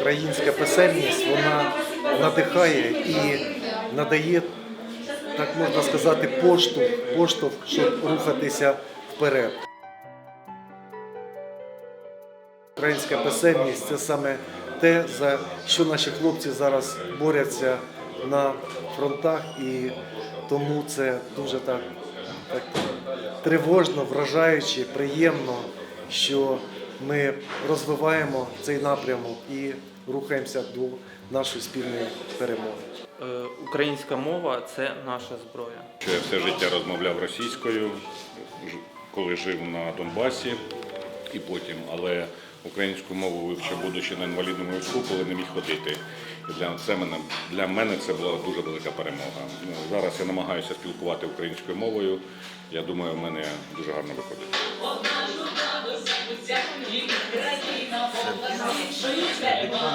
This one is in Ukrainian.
українська писемність вона надихає і надає, так можна сказати, поштовх, поштовх, щоб рухатися вперед. Українська писемність це саме те, за що наші хлопці зараз борються на фронтах, і тому це дуже так, так тривожно, вражаюче, приємно, що ми розвиваємо цей напрямок і рухаємося до нашої спільної перемоги. Е, Українська мова це наша зброя. Що я все життя розмовляв російською, коли жив на Донбасі і потім, але українську мову вивчив, будучи на інвалідному візку, коли не міг ходити. І для, це мене, для мене це була дуже велика перемога. Ну, зараз я намагаюся спілкувати українською мовою. Я думаю, в мене дуже гарно виходить. Okay, show you that.